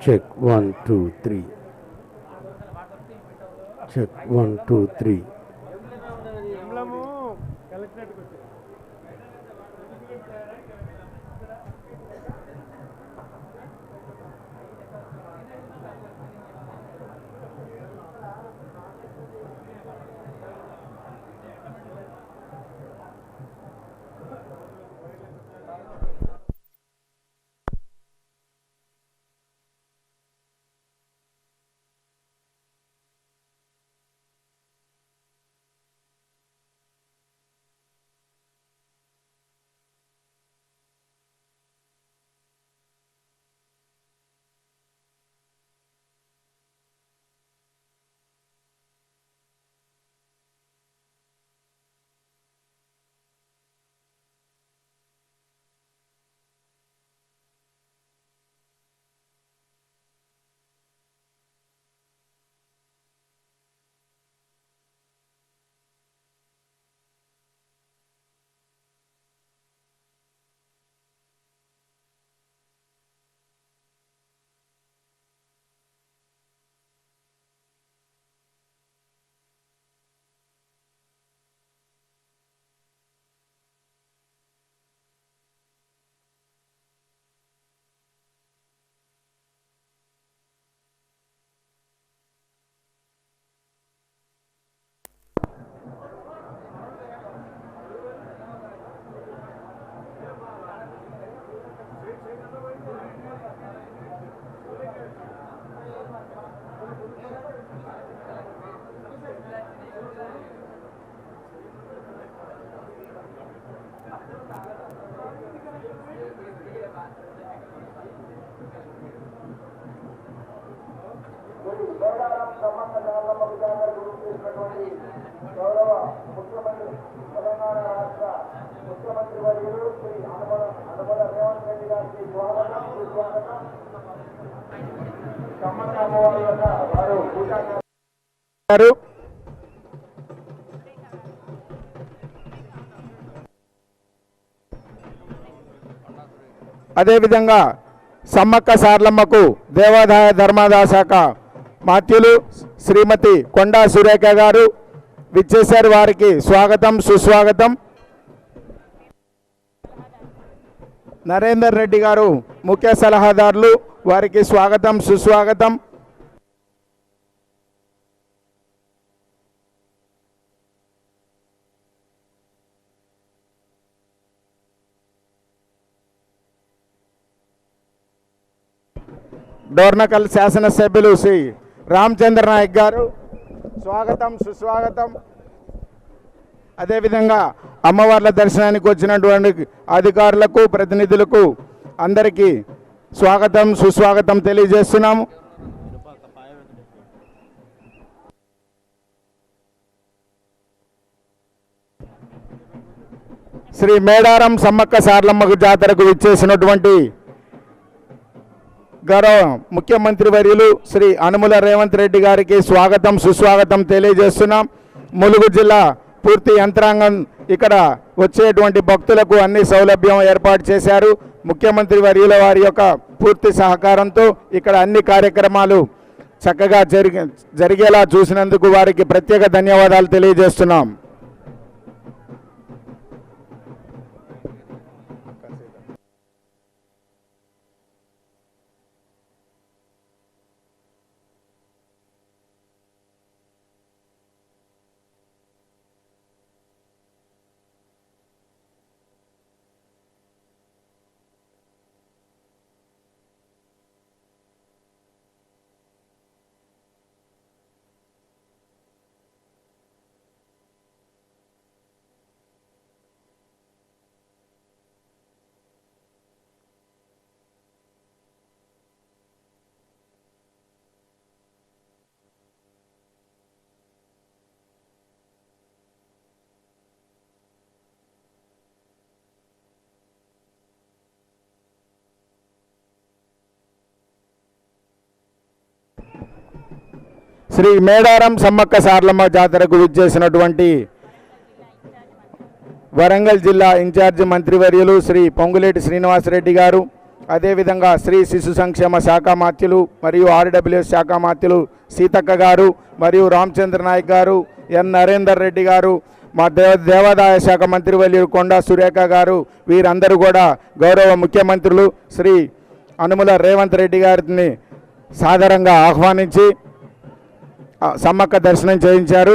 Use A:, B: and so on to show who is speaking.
A: Check one, two, three. Check one, two, three.
B: చేసినటువంటి గౌరవ ముఖ్యమంత్రి తెలంగాణ రాష్ట్ర ముఖ్యమంత్రి వర్యులు శ్రీ రేవంత్ రెడ్డి గారికి స్వాగతం సుస్వాగతం అమ్మవారి యొక్క వారు
C: అదేవిధంగా సమ్మక్క సార్లమ్మకు దేవాదాయ ధర్మాదాయ శాఖ మాత్యులు శ్రీమతి కొండా సురేఖ గారు విచ్చేశారు వారికి స్వాగతం సుస్వాగతం. నరేందర్ రెడ్డి గారు ముఖ్య సలహాదారులు వారికి స్వాగతం సుస్వాగతం. డోర్నకల్ శాసనసభ్యులు శ్రీ రామచంద్ర నాయక్ గారు. స్వాగతం సుస్వాగతం. అదేవిధంగా అమ్మవార్ల దర్శనానికి వచ్చినటువంటి అధికారులకు ప్రతినిధులకు అందరికీ స్వాగతం సుస్వాగతం తెలియజేస్తున్నాము. శ్రీ మేడారం సమ్మక్క సార్లమ్మకు జాతరకు విచ్చేసినటువంటి గౌరవ ముఖ్యమంత్రి వర్యులు శ్రీ అనుముల రేవంత్ రెడ్డి గారికి స్వాగతం సుస్వాగతం తెలియజేస్తున్నాం. ములుగు జిల్లా పూర్తి యంత్రాంగం ఇక్కడ వచ్చేటువంటి భక్తులకు అన్ని సౌలభ్యం ఏర్పాటు చేశారు. ముఖ్యమంత్రి వర్యుల వారి యొక్క పూర్తి సహకారంతో ఇక్కడ అన్ని కార్యక్రమాలు చక్కగా జరిగి జరిగేలా చూసినందుకు వారికి ప్రత్యేక ధన్యవాదాలు తెలియజేస్తున్నాం. శ్రీ మేడారం సమ్మక్క సార్లమ్మ జాతరకు విచ్చేసినటువంటి వరంగల్ జిల్లా ఇన్ఛార్జి మంత్రివర్యులు శ్రీ పొంగులేటి శ్రీనివాసరెడ్డి గారు అదేవిధంగా శ్రీ శిశు సంక్షేమ శాఖ మాత్యులు మరియు ఆర్డబ్ల్యూఎస్ శాఖ మాత్యులు సీతక్క గారు మరియు రామచంద్ర నాయక్ గారు ఎన్ నరేందర్ రెడ్డి గారు మా దేవ దేవాదాయ శాఖ మంత్రివర్యులు కొండా సురేఖ గారు వీరందరూ కూడా గౌరవ ముఖ్యమంత్రులు శ్రీ అనుముల రేవంత్ రెడ్డి గారిని సాదరంగా ఆహ్వానించి సమ్మక్క దర్శనం చేయించారు.